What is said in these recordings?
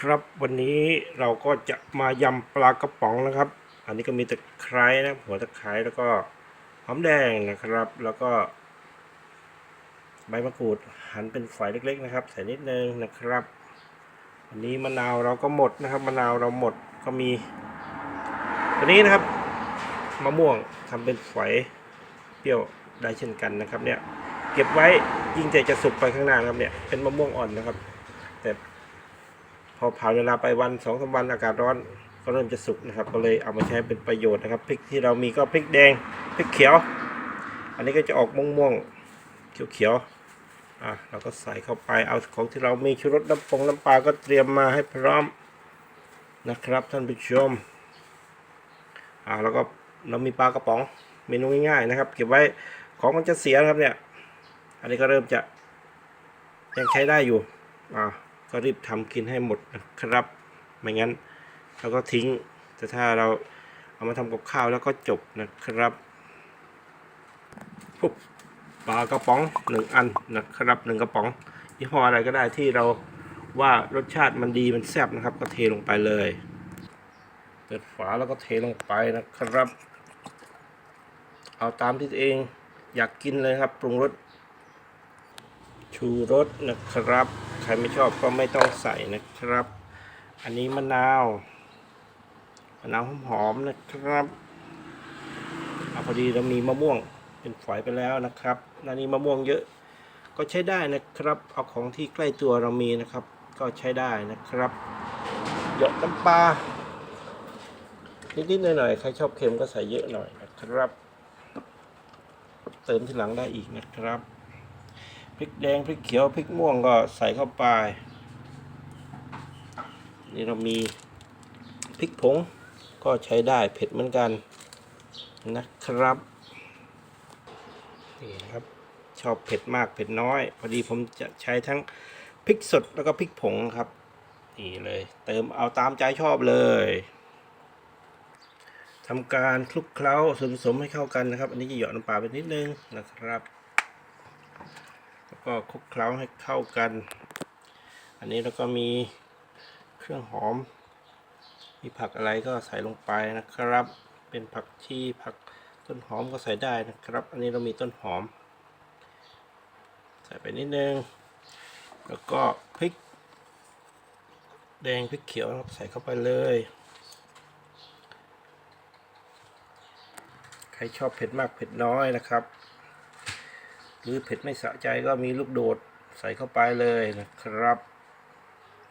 ครับวันนี้เราก็จะมายำปลากระป๋องนะครับ อันนี้ก็มีตะไคร้นะหัวตะไคร้แล้วก็หอมแดงนะครับ แล้วก็ ใบมะกรูดหั่นเป็นฝอยเล็ก ๆ นะครับใส่นิดนึงนะครับ วันนี้มะนาวเราก็หมดนะครับมะนาวเราหมดก็มีตัวนี้นะครับมะม่วงทำเป็นฝอยเปรี้ยวได้เช่นกันนะครับ เนี่ย เก็บไว้ยิ่งแต่จะสุกไปข้างหน้านะครับเนี่ยเป็นมะม่วงอ่อนนะครับ แต่ พอผ่านเวลาไปวันสองสามวันอากาศร้อนก็เริ่มจะสุกนะครับ ก็เลยเอามาใช้เป็นประโยชน์นะครับพริกที่เรามีก็พริกแดงพริกเขียว อันนี้ก็จะออกม่วงม่วงเขียวเขียวๆอะเราก็ใส่เข้าไปเอาของที่เรามีชูรสน้ำปงน้ำปลาก็เตรียมมาให้พร้อมนะครับท่านผู้ชมอ่าแล้วก็เรามีปลากระป๋องเมนูง่ายๆนะครับ เก็บไว้ของมันจะเสียนะครับเนี่ย อันนี้ก็เริ่มจะยังใช้ได้อยู่อ่า ก็รีบทำกินให้หมดนะครับ ไม่งั้นเราก็ทิ้ง แต่ถ้าเราเอามาทำกับข้าวแล้วก็จบนะครับปุ๊บปลากระป๋องหนึ่งอันนะครับหนึ่งกระป๋องยี่ห้ออะไรก็ได้ที่เราว่ารสชาติมันดีมันแซ่บนะครับ ก็เทลงไปเลยเปิดฝาแล้วก็เทลงไปนะครับ เอาตามที่ตัวเองอยากกินเลยครับ ปรุงรสชูรสนะครับ ใครไม่ชอบก็ไม่ต้องใส่นะครับ อันนี้มะนาวมะนาวหอมๆนะครับเอาพอดีเรามีมะม่วงเป็นฝอยไปแล้วนะครับอันนี้มะม่วงเยอะ ก็ใช้ได้นะครับ เอาของที่ใกล้ตัวเรามีนะครับ ก็ใช้ได้นะครับหยดน้ำปลานิดๆหน่อยๆใครชอบเค็มก็ใส่เยอะหน่อยนะครับ เติมทีหลังได้อีกนะครับ พริกแดงพริกเขียวพริกม่วงก็ใส่เข้าไป นี่เรามีพริกผงก็ใช้ได้เผ็ดเหมือนกันนะครับนี่นะครับชอบเผ็ดมากเผ็ดน้อย พอดีผมจะใช้ทั้งพริกสดแล้วก็พริกผงครับนี่เลย เติมเอาตามใจชอบเลยทำการคลุกเคล้าส่วนผสมให้เข้ากันนะครับ อันนี้จะหยอดน้ำปลาไปนิดนึงนะครับ ก็คลุกเคล้าให้เข้ากัน อันนี้แล้วก็มีเครื่องหอม มีผักอะไรก็ใส่ลงไปนะครับ เป็นผักชีผักต้นหอมก็ใส่ได้นะครับ อันนี้เรามีต้นหอม ใส่ไปนิดนึง แล้วก็พริก แดงพริกเขียวครับใส่เข้าไปเลย ใครชอบเผ็ดมากเผ็ดน้อยนะครับ หรือเผ็ดไม่สะใจก็มีลูกโดดใส่เข้าไปเลยนะครับ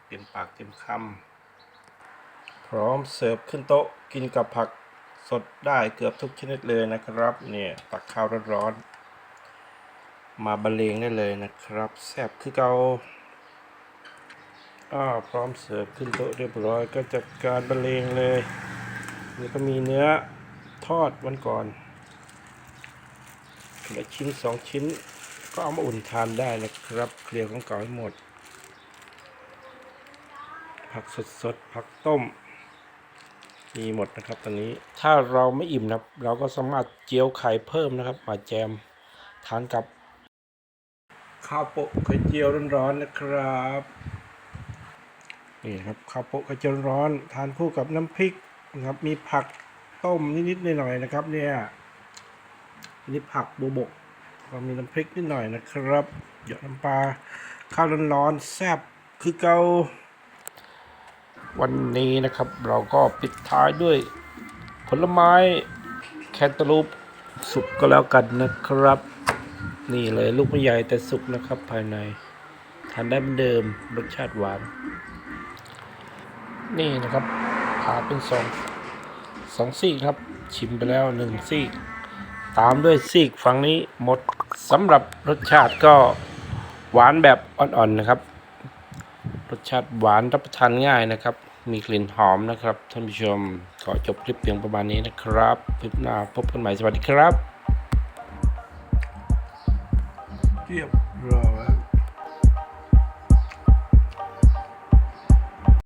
เต็มปากเต็มคำพร้อมเสิร์ฟขึ้นโต๊ะกินกับผักสดได้เกือบทุกชนิดเลยนะครับ เนี่ยตักข้าวร้อนๆมาบรรเลงได้เลยนะครับแซ่บคือเกาอ้าพร้อมเสิร์ฟขึ้นโต๊ะเรียบร้อยก็จัดการบรรเลงเลยนี่ก็มีเนื้อทอดวันก่อน เหลือชิ้นสองชิ้น ก็เอามาอุ่นทานได้นะครับ เคลียร์ของเก่าให้หมด ผักสดๆผักต้ม มีหมดนะครับตอนนี้ถ้าเราไม่อิ่มนะครับเราก็สามารถเจียวไข่เพิ่มนะครับ มาแจมทานกับ ข้าวโปะไข่เจียวร้อนๆนะครับนี่ครับข้าวโปะไข่เจียวร้อนทานคู่กับน้ำพริกนะครับมีผักต้มนิดๆหน่อยๆนะครับเนี่ย อันนี้ผักบูบกก็มีน้ำพริกนิดหน่อยนะครับหยดน้ำปลาข้าวร้อนๆแซ่บคือเกาวันนี้นะครับเราก็ปิดท้ายด้วยผลไม้แคนตาลูปสุกก็แล้วกันนะครับ นี่เลยลูกไม่ใหญ่แต่สุกนะครับภายใน ทานได้เหมือนเดิมรสชาติหวาน นี่นะครับผ่าเป็นสองสองซีกครับ ชิมไปแล้วหนึ่งซีก ตามด้วยซีกฝั่งนี้หมดสำหรับรสชาติก็หวานแบบอ่อนๆนะครับ รสชาติหวานรับประทานง่ายนะครับ มีกลิ่นหอมนะครับท่านผู้ชมขอจบคลิปเพียงประมาณนี้นะครับคลิปหน้าพบกันใหม่สวัสดีครับเรียบร้อย